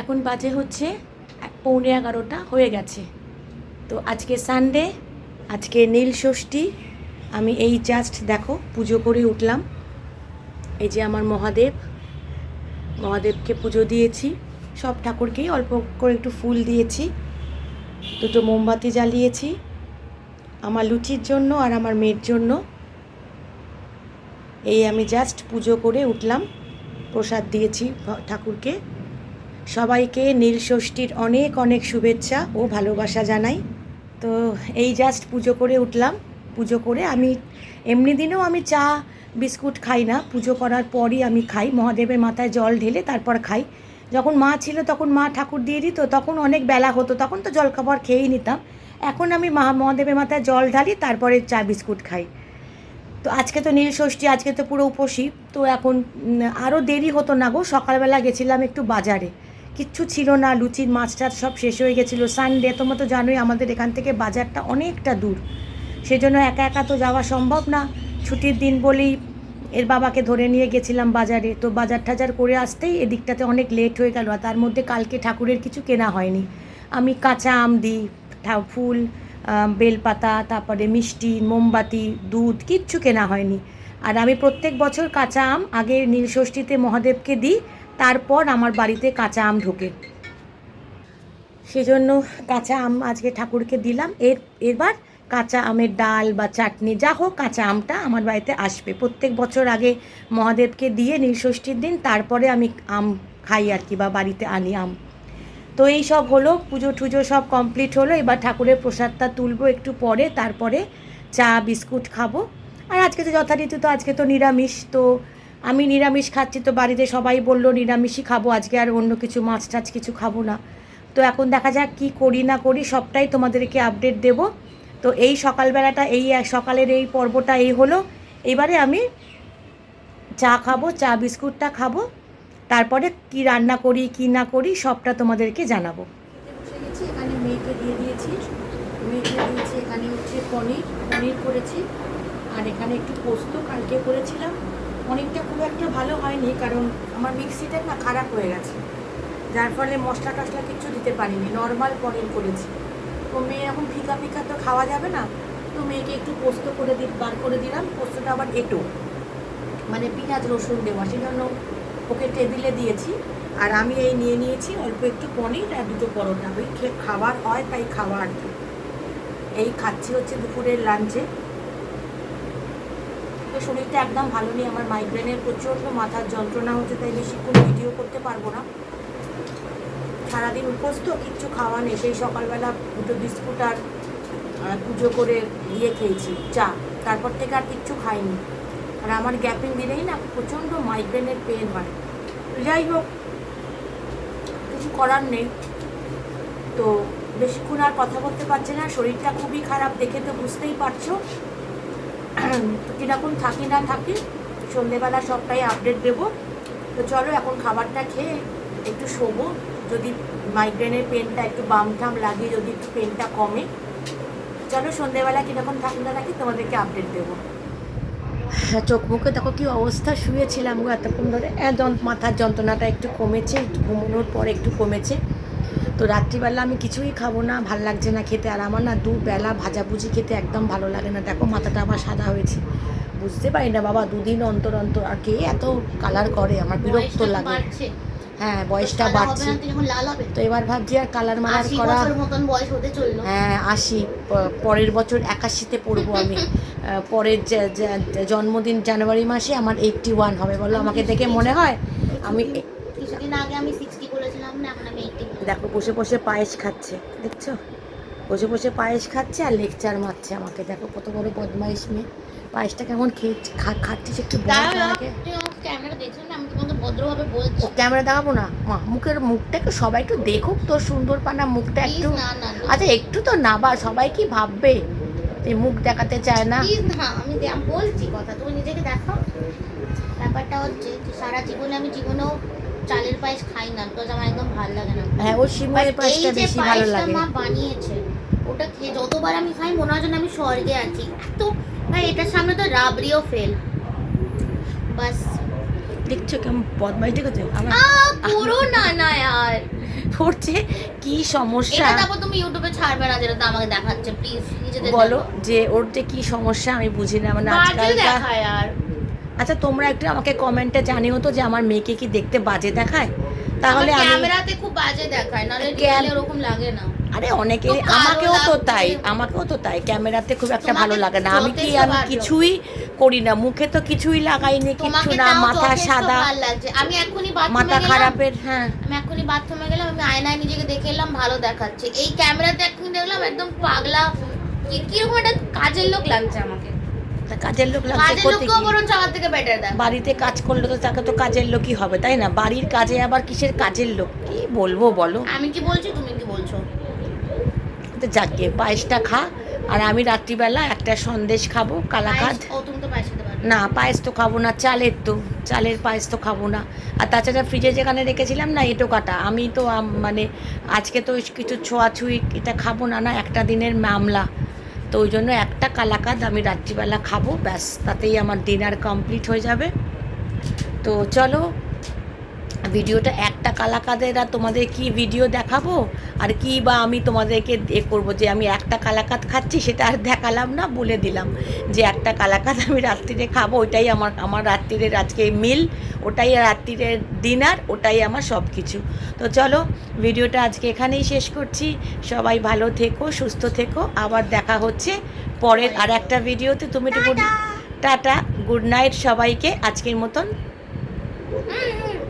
এখন বাজে হচ্ছে পৌনে এগারোটা, হয়ে গেছে। তো আজকে সানডে আজকে নীল ষষ্ঠী, আমি এই জাস্ট দেখো, পুজো করে উঠলাম। এই যে আমার মহাদেব, মহাদেবকে পুজো দিয়েছি। সব ঠাকুরকেই অল্প করে একটু ফুল দিয়েছি। দুটো মোমবাতি জ্বালিয়েছি, আমার লুচির জন্য আর আমার মেয়ের জন্য। এই আমি জাস্ট পুজো করে উঠলাম, প্রসাদ দিয়েছি ঠাকুরকে। সবাইকে নীল ষষ্ঠীর অনেক অনেক শুভেচ্ছা ও ভালোবাসা জানাই। তো এই জাস্ট পুজো করে উঠলাম। পুজো করে আমি এমনি দিনেও আমি চা, বিস্কুট খাই না। পুজো করার পরই আমি খাই। মহাদেবের মাথায় জল ঢেলে তারপর খাই। যখন মা ছিল তখন মা ঠাকুর দিয়ে দিত, তখন অনেক বেলা হতো, তখন তো জলখাবার খেয়েই নিতাম। এখন আমি মা, মহাদেবের মাথায় জল ঢালি, তারপরে চা, বিস্কুট খাই। তো আজকে তো নীল ষষ্ঠী, আজকে তো পুরো উপসী। তো এখন আরও দেরি হতো না গো। সকালবেলা গেছিলাম একটু বাজারে। কিচ্ছু ছিল না, লুচির মাছ টাছ সব শেষ হয়ে গেছিল। সানডে তোমার তো জানোই আমাদের এখান থেকে বাজারটা অনেকটা দূর। সেজন্য একা একা তো যাওয়া সম্ভব না। ছুটির দিন বলেই এর বাবাকে ধরে নিয়ে গেছিলাম বাজারে। তো বাজার টাজার করে আসতেই এদিকটাতে অনেক লেট হয়ে গেল আর তার মধ্যে কালকে ঠাকুরের কিছু কেনা হয়নি। আমি কাঁচা আম দিই ফুল বেলপাতা, তারপরে মিষ্টি, মোমবাতি, দুধ, কিচ্ছু কেনা হয়নি। আর আমি প্রত্যেক বছর কাঁচা আম আগে নীলষষ্ঠীতে মহাদেবকে দিই তারপর আমার বাড়িতে কাঁচা আম ঢোকে। সেজন্য কাঁচা আম আজকে ঠাকুরকে দিলাম। এর, এবার কাঁচা আমের ডাল বা চাটনি, যা হোক কাঁচা আমটা আমার বাড়িতে আসবে। প্রত্যেক বছর আগে মহাদেবকে দিয়ে নীলষষ্ঠীর দিন তারপরে আমি আম খাই আর কি বা বাড়িতে আনি আম। তো এই সব হলো, পুজো টুজো সব কমপ্লিট হলো। এবার ঠাকুরের প্রসাদটা তুলবো একটু পরে, তারপরে চা, বিস্কুট খাব। আর আজকে তো যথারীতি তো, আজকে তো নিরামিষ, তো আমি নিরামিষ খাচ্ছি তো বাড়িতে সবাই বলল, নিরামিষই খাব, আজকে আর অন্য কিছু মাছ টাছ কিছু খাব না। তো এখন দেখা যাক কি করি না করি, সবটাই তোমাদেরকে আপডেট দেব। তো এই সকালবেলাটা, এই সকালের এই পর্বটা এই হলো। এবারে আমি চা খাব, চা বিস্কুটটা খাব, তারপরে কি রান্না করি, কি না করি, সবটা তোমাদেরকে জানাব। এখানে মেয়েকে দিয়ে মেয়েকে দিয়েছি এখানে হচ্ছে পনির পনির করেছি। আর এখানে একটু পোস্ত, কালকে করেছিলাম। পনিরটা খুব একটা ভালো হয়নি, কারণ আমার মিক্সিটা না খারাপ হয়ে গেছে। যার ফলে মশলা টশলা কিছু দিতে পারিনি নর্মাল পনির করেছি। তো মেয়ে এখন ফিকা ফিকা তো খাওয়া যাবে না, তো মেয়েকে একটু পোস্ত করে দি, বার করে দিলাম, পোস্তটা আবার এটো। মানে পেঁয়াজ, রসুন দেওয়া, সেজন্য ওকে টেবিলে দিয়েছি। আর আমি এই নিয়ে নিয়েছি অল্প একটু পনির আর দুটো পরোটা। ওই খাবার হয়, তাই খাওয়া আর কি। এই খাচ্ছি হচ্ছে দুপুরের লাঞ্চে শরীরটা একদম ভালো নেই, আমার মাইগ্রেনের প্রচণ্ড মাথার যন্ত্রণা হচ্ছে, তাই বেশিক্ষণ ভিডিও করতে পারব না। সারাদিন উপোস তো কিচ্ছু খাওয়া নেই, সেই সকালবেলা দুটো বিস্কুট আর পুজো করে ইয়ে খেয়েছি, চা, তারপর থেকে আর কিচ্ছু খাইনি। আর আমার গ্যাপিং দিলেই না প্রচণ্ড মাইগ্রেনের পেন হয়। যাই হোক, কিছু করার নেই। তো বেশিক্ষণ আর কথা বলতে পারছি না, শরীরটা খুবই খারাপ, দেখে তো বুঝতেই পারছ। কীরকম থাকি না থাকি, সন্ধেবেলা সবটাই আপডেট দেবো। তো চলো এখন খাবারটা খেয়ে একটু শোবো, যদি মাইগ্রেনের পেনটা একটু বাম ঠাম লাগে, যদি একটু পেনটা কমে। চলো সন্ধেবেলা কীরকম থাকি না থাকি তোমাদেরকে আপডেট দেবো। হ্যাঁ চোখ মুখে দেখো কি অবস্থা, শুয়েছিলাম গো এতক্ষণ ধরে। মাথার যন্ত্রণাটা একটু কমেছে, একটু ঘুমানোর পর একটু কমেছে। তো রাত্রিবেলা আমি কিছুই খাব না ভালো লাগছে না খেতে। আর আমার না দুবেলা ভাজাভুজি খেতে একদম ভালো লাগে না। দেখো মাথাটা আমার সাদা হয়েছে। বুঝতে পারি না বাবা দুদিন অন্তর অন্তর। আর কে এত কালার করে? আমার বিরক্ত লাগে। হ্যাঁ বয়সটা বাড়ছে। তো এবার ভাবছি আর কালার মালার আশি করা হ্যাঁ আসি পরের বছর একাশিতে পড়ব আমি। পরের জন্মদিন জানুয়ারি মাসে আমার এইটটি ওয়ান হবে। বলো আমাকে দেখে মনে হয়? আমি কিছুদিন আগে আমি বলেছিলাম না এখন আমি দেখো বসে বসে পায়েস খাচ্ছে দেখছ? বসে বসে পায়েস খাচ্ছে আর লেকচার মারছে আমাকে। দেখো কত বড় বদমাইশ মেয়ে। পায়েসটা কেমন খেয়ে খাচ্ছিস একটু ক্যামেরা দেখছেন না আমি তোমাকে ভদ্রভাবে বলছি। ক্যামেরা দেখাবো না? মা মুখের মুখটা একটু সবাই একটু দেখুক তোর সুন্দর পানা মুখটা একটু। আচ্ছা একটু তো না বা সবাই কি ভাববে এই মুখ দেখাতে চায় না? না আমি বলছি কথা তুমি নিজেকে দেখো ব্যাপারটা হচ্ছে যে সারা জীবনে আমি জীবনেও চালের পায়েস খাই না তো আমার একদম ভালো লাগে না। হ্যাঁ শিমুয়ের পায়েসটা বেশি ভালো লাগে। মা বানিয়েছে ওটা খেয়ে যতবার আমি খাই মনে হয় যেন আমি স্বর্গে আছি। এত ভাই এটার সামনে তো রাবড়িও ফেল। বাস। দেখছ কেমন বদমাইশ দেখেছ আমার পুরো না না তোর যে কি সমস্যা? এটা তারপর তুমি ইউটিউবে ছাড়বে না যেটা তো আমাকে দেখাচ্ছে প্লিজ নিজেদের বলো যে ওর যে কি সমস্যা আমি বুঝি না। মানে আজকাল দেখায় আর। আচ্ছা তোমরা একটু আমাকে কমেন্টে জানিও তো যে আমার মেয়েকে কি দেখতে বাজে দেখায়। তাহলে আমি ক্যামেরাতে খুব বাজে দেখায় ক্যাম- রিয়েলে ওরকম লাগে না। আরে অনেকে আমাকেও তো তাই আমাকেও তো তাই ক্যামেরাতে খুব একটা ভালো লাগে না। আমি কি আমি কিছুই করি না মুখে তো কিছুই লাগাইনি কিছু না মাথা সাদা। আমি এখনই বাথরুমে মাথা খারাপের হ্যাঁ। আমি এখনই বাথরুমে গেলাম আমি আয়নায় নিজেকে দেখে এলাম ভালো দেখাচ্ছে। এই ক্যামেরাতে এখন দেখলাম একদম পাগলা কি কীরকম একটা কাজের লোক লাগছে আমাকে। তা কাজের লোক লাগছে করতে? থেকে বেটার দেয় বাড়িতে কাজ করলে তো তাকে তো কাজের লোকই হবে তাই না? বাড়ির কাজে আবার কিসের কাজের লোক? কি বলব বলো? আমি কি বলছি তুমি কি বলছো? তো যাকে পায়েসটা খা আর আমি রাত্রিবেলা একটা সন্দেশ খাব কালাকাদ। না পায়েস তো খাব না চালের তো চালের পায়েস তো খাব না। আর তাছাড়া ফ্রিজে যেখানে রেখেছিলাম না এটো কাটা আমি তো মানে আজকে তো কিছু ছোঁয়াছুঁই এটা খাব না না একটা দিনের মামলা। তো ওই জন্য একটা কালাকাদ আমি রাত্রিবেলা খাব, ব্যাস, তাতেই আমার ডিনার কমপ্লিট হয়ে যাবে। তো চলো ভিডিওটা একটা কালাকাদের আর তোমাদের কি ভিডিও দেখাবো? আর কি বা আমি তোমাদেরকে এ করব যে আমি একটা কালাকাত খাচ্ছি সেটা আর দেখালাম না বলে দিলাম যে একটা কালাকাত আমি রাত্রিরে খাব ওইটাই আমার আমার রাত্রিরের আজকে মিল ওটাই রাত্রিরের ডিনার ওটাই আমার সব কিছু তো চলো ভিডিওটা আজকে এখানেই শেষ করছি। সবাই ভালো থেকো সুস্থ থেকো আবার দেখা হচ্ছে পরের আর একটা ভিডিওতে। তুমি একটু টাটা! গুড নাইট সবাইকে আজকের মতন।